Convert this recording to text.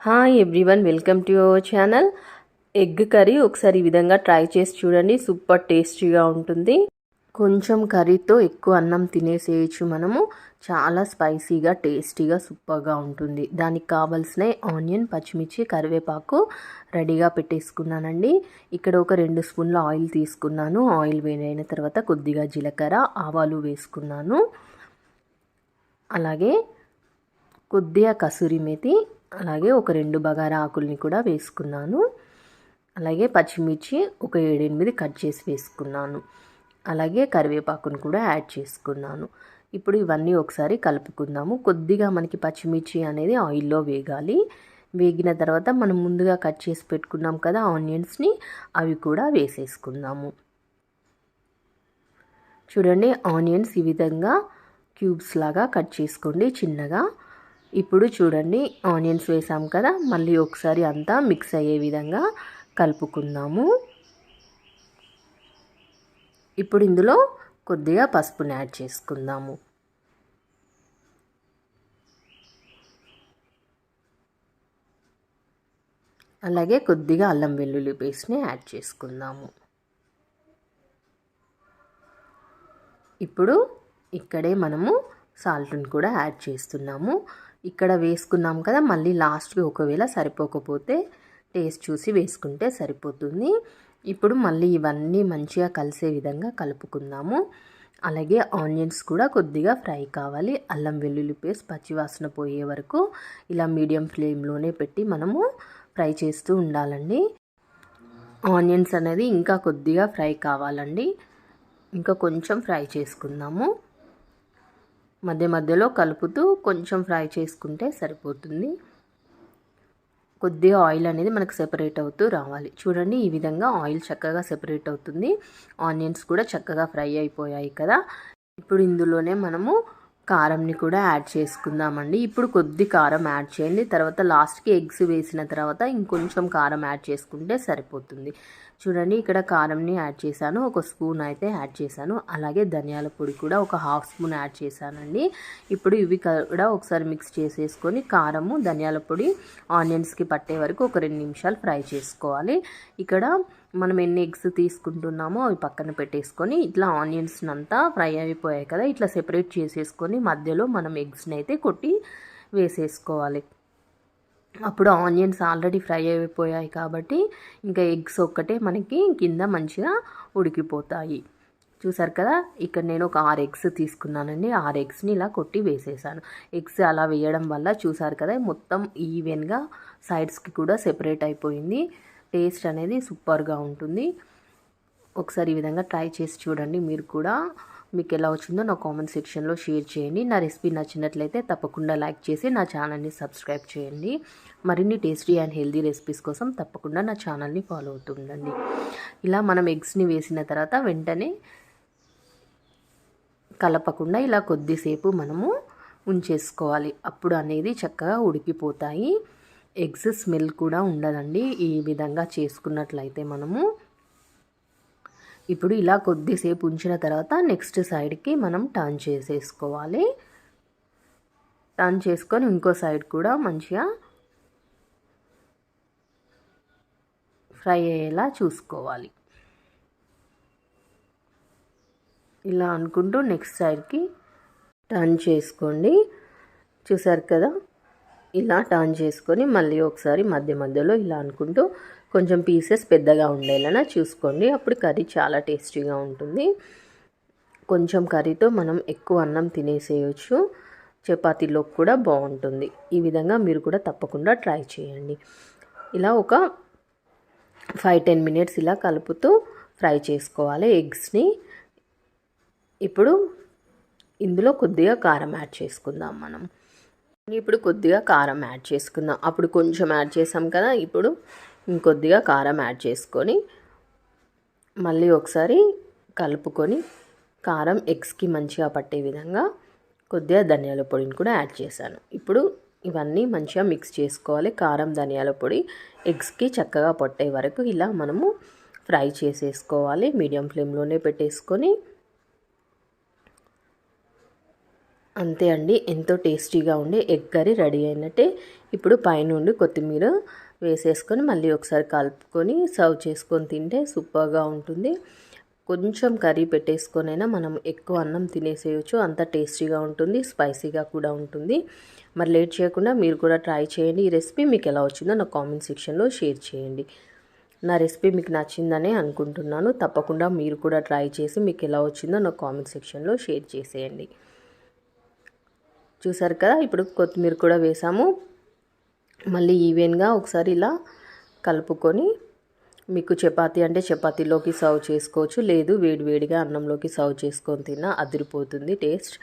Hi everyone welcome to our channel egg curry ఒకసారి ఈ విధంగా ట్రై చేసి చూడండి. సూపర్ టేస్టీగా ఉంటుంది. కొంచెం కర్రీతో ఎక్కువ అన్నం తినేసేయచ్చు మనము. చాలా స్పైసీగా టేస్టీగా సూపర్గా ఉంటుంది. దానికి కావాల్సిన ఆనియన్ పచ్చిమిర్చి కరివేపాకు రెడీగా పెట్టేసుకున్నానండి. ఇక్కడ ఒక రెండు స్పూన్ల ఆయిల్ తీసుకున్నాను. ఆయిల్ వేడైన తర్వాత కొద్దిగా జీలకర్ర ఆవాలు వేసుకున్నాను. అలాగే కొద్దిగా కసూరి మేతి అలాగే ఒక రెండు బగారా ఆకుల్ని కూడా వేసుకున్నాను. అలాగే పచ్చిమిర్చి ఒక ఏడెనిమిది కట్ చేసి వేసుకున్నాను. అలాగే కరివేపాకును కూడా యాడ్ చేసుకున్నాను. ఇప్పుడు ఇవన్నీ ఒకసారి కలుపుకుందాము. కొద్దిగా మనకి పచ్చిమిర్చి అనేది ఆయిల్లో వేగాలి. వేగిన తర్వాత మనం ముందుగా కట్ చేసి పెట్టుకున్నాం కదా ఆనియన్స్ని అవి కూడా వేసేసుకుందాము. చూడండి ఆనియన్స్ ఈ విధంగా క్యూబ్స్ లాగా కట్ చేసుకోండి చిన్నగా. ఇప్పుడు చూడండి ఆనియన్స్ వేసాం కదా మళ్ళీ ఒకసారి అంతా మిక్స్ అయ్యే విధంగా కలుపుకుందాము. ఇప్పుడు ఇందులో కొద్దిగా పసుపుని యాడ్ చేసుకుందాము. అలాగే కొద్దిగా అల్లం వెల్లుల్లి పేస్ట్ని యాడ్ చేసుకుందాము. ఇప్పుడు ఇక్కడే మనము సాల్ట్ని కూడా యాడ్ చేస్తున్నాము. ఇక్కడ వేసుకున్నాం కదా మళ్ళీ లాస్ట్కి ఒకవేళ సరిపోకపోతే టేస్ట్ చూసి వేసుకుంటే సరిపోతుంది. ఇప్పుడు మళ్ళీ ఇవన్నీ మంచిగా కలిసే విధంగా కలుపుకుందాము. అలాగే ఆనియన్స్ కూడా కొద్దిగా ఫ్రై కావాలి. అల్లం వెల్లుల్లి పేస్ట్ పచ్చివాసన పోయే వరకు ఇలా మీడియం ఫ్లేమ్లోనే పెట్టి మనము ఫ్రై చేస్తూ ఉండాలండి. ఆనియన్స్ అనేది ఇంకా కొద్దిగా ఫ్రై కావాలండి. ఇంకా కొంచెం ఫ్రై చేసుకుందాము. మధ్య మధ్యలో కలుపుతూ కొంచెం ఫ్రై చేసుకుంటే సరిపోతుంది. కొద్దిగా ఆయిల్ అనేది మనకు సెపరేట్ అవుతూ రావాలి. చూడండి ఈ విధంగా ఆయిల్ చక్కగా సెపరేట్ అవుతుంది. ఆనియన్స్ కూడా చక్కగా ఫ్రై అయిపోయాయి కదా. ఇప్పుడు ఇందులోనే మనము కారంని కూడా యాడ్ చేసుకుందామండి. ఇప్పుడు కొద్ది కారం యాడ్ చేయండి. తర్వాత లాస్ట్కి ఎగ్స్ వేసిన తర్వాత ఇంకొంచెం కారం యాడ్ చేసుకుంటే సరిపోతుంది. చూడండి ఇక్కడ కారంని యాడ్ చేశాను. ఒక స్పూన్ అయితే యాడ్ చేశాను. అలాగే ధనియాల పొడి కూడా ఒక హాఫ్ స్పూన్ యాడ్ చేశానండి. ఇప్పుడు ఇవి కూడా ఒకసారి మిక్స్ చేసేసుకొని కారము ధనియాల పొడి ఆనియన్స్కి పట్టే వరకు ఒక రెండు నిమిషాలు ఫ్రై చేసుకోవాలి. ఇక్కడ మనం ఎన్ని ఎగ్స్ తీసుకుంటున్నామో అవి పక్కన పెట్టేసుకొని ఇట్లా ఆనియన్స్ అంతా ఫ్రై అయిపోయాయి కదా ఇట్లా సెపరేట్ చేసేసుకొని మధ్యలో మనం ఎగ్స్ని అయితే కొట్టి వేసేసుకోవాలి. అప్పుడు ఆనియన్స్ ఆల్రెడీ ఫ్రై అయిపోయాయి కాబట్టి ఇంకా ఎగ్స్ ఒక్కటే మనకి కింద మంచిగా ఉడికిపోతాయి. చూసారు కదా ఇక్కడ నేను ఒక ఆరు ఎగ్స్ తీసుకున్నానండి. ఆరు ఎగ్స్ని ఇలా కొట్టి వేసేసాను. ఎగ్స్ అలా వేయడం వల్ల చూసారు కదా మొత్తం ఈవెన్గా సైడ్స్కి కూడా సెపరేట్ అయిపోయింది. టేస్ట్ అనేది సూపర్గా ఉంటుంది. ఒకసారి ఈ విధంగా ట్రై చేసి చూడండి మీరు కూడా. మీకు ఎలా వచ్చిందో నా కామెంట్ సెక్షన్లో షేర్ చేయండి. నా రెసిపీ నచ్చినట్లయితే తప్పకుండా లైక్ చేసి నా ఛానల్ని సబ్స్క్రైబ్ చేయండి. మరిన్ని టేస్టీ అండ్ హెల్దీ రెసిపీస్ కోసం తప్పకుండా నా ఛానల్ని ఫాలో అవుతుండండి ఇలా మనం ఎగ్స్ని వేసిన తర్వాత వెంటనే కలపకుండా ఇలా కొద్దిసేపు మనము ఉంచేసుకోవాలి. అప్పుడు అనేది చక్కగా ఉడికిపోతాయి. ఎగ్స్ స్మెల్ కూడా ఉండదండి. ఈ విధంగా చేసుకున్నట్లయితే మనము. ఇప్పుడు ఇలా కొద్దిసేపు ఉంచిన తర్వాత నెక్స్ట్ సైడ్కి మనం టర్న్ చేసేసుకోవాలి. టర్న్ చేసుకొని ఇంకో సైడ్ కూడా మంచిగా ఫ్రై అయ్యేలా చూసుకోవాలి. ఇలా అనుకుంటూ నెక్స్ట్ సైడ్కి టర్న్ చేసుకోండి. చూసారు కదా? ఇలా టర్న్ చేసుకొని మళ్ళీ ఒకసారి మధ్య మధ్యలో ఇలా అనుకుంటూ కొంచెం పీసెస్ పెద్దగా ఉండేలా చూసుకోండి. అప్పుడు కర్రీ చాలా టేస్టీగా ఉంటుంది. కొంచెం కర్రీతో మనం ఎక్కువ అన్నం తినేసేయచ్చు. చపాతీలో కూడా బాగుంటుంది. ఈ విధంగా మీరు కూడా తప్పకుండా ట్రై చేయండి. ఇలా ఒక ఫైవ్ టెన్ మినిట్స్ ఇలా కలుపుతూ ఫ్రై చేసుకోవాలి ఎగ్స్ని. ఇప్పుడు ఇందులో కొద్దిగా కారం యాడ్ చేసుకుందాం మనం. ఇప్పుడు కొద్దిగా కారం యాడ్ చేసుకుందాం. అప్పుడు కొంచెం యాడ్ చేసాం కదా ఇప్పుడు ఇంకొద్దిగా కారం యాడ్ చేసుకొని మళ్ళీ ఒకసారి కలుపుకొని కారం ఎగ్స్కి మంచిగా పట్టే విధంగా కొద్దిగా ధనియాల పొడిని కూడా యాడ్ చేశాను. ఇప్పుడు ఇవన్నీ మంచిగా మిక్స్ చేసుకోవాలి. కారం ధనియాల పొడి ఎగ్స్కి చక్కగా పట్టే వరకు ఇలా మనము ఫ్రై చేసేసుకోవాలి. మీడియం ఫ్లేమ్లోనే పెట్టేసుకొని అంతే అండి. ఎంతో టేస్టీగా ఉండే ఎగ్ కర్రీ రెడీ అయినట్టే ఇప్పుడు పైనుండి కొత్తిమీర వేసేసుకొని మళ్ళీ ఒకసారి కలుపుకొని సర్వ్ చేసుకొని తింటే సూపర్గా ఉంటుంది. కొంచెం కర్రీ పెట్టేసుకొనైనా మనం ఎక్కువ అన్నం తినేసేయచ్చు. అంత టేస్టీగా ఉంటుంది స్పైసీగా కూడా ఉంటుంది. మరి లేట్ చేయకుండా మీరు కూడా ట్రై చేయండి. ఈ రెసిపీ మీకు ఎలా వచ్చిందో నా కామెంట్ సెక్షన్లో షేర్ చేయండి. నా రెసిపీ మీకు నచ్చిందనే అనుకుంటున్నాను. తప్పకుండా మీరు కూడా ట్రై చేసి మీకు ఎలా వచ్చిందో నా కామెంట్ సెక్షన్లో షేర్ చేసేయండి. చూసారు కదా ఇప్పుడు కొత్తిమీర కూడా వేసాము. మళ్ళీ ఈవెన్గా ఒకసారి ఇలా కలుపుకొని మీకు చపాతీ అంటే చపాతీలోకి సర్వ్ చేసుకోవచ్చు లేదు వేడివేడిగా అన్నంలోకి సర్వ్ చేసుకొని తిన్నా అదిరిపోతుంది టేస్ట్.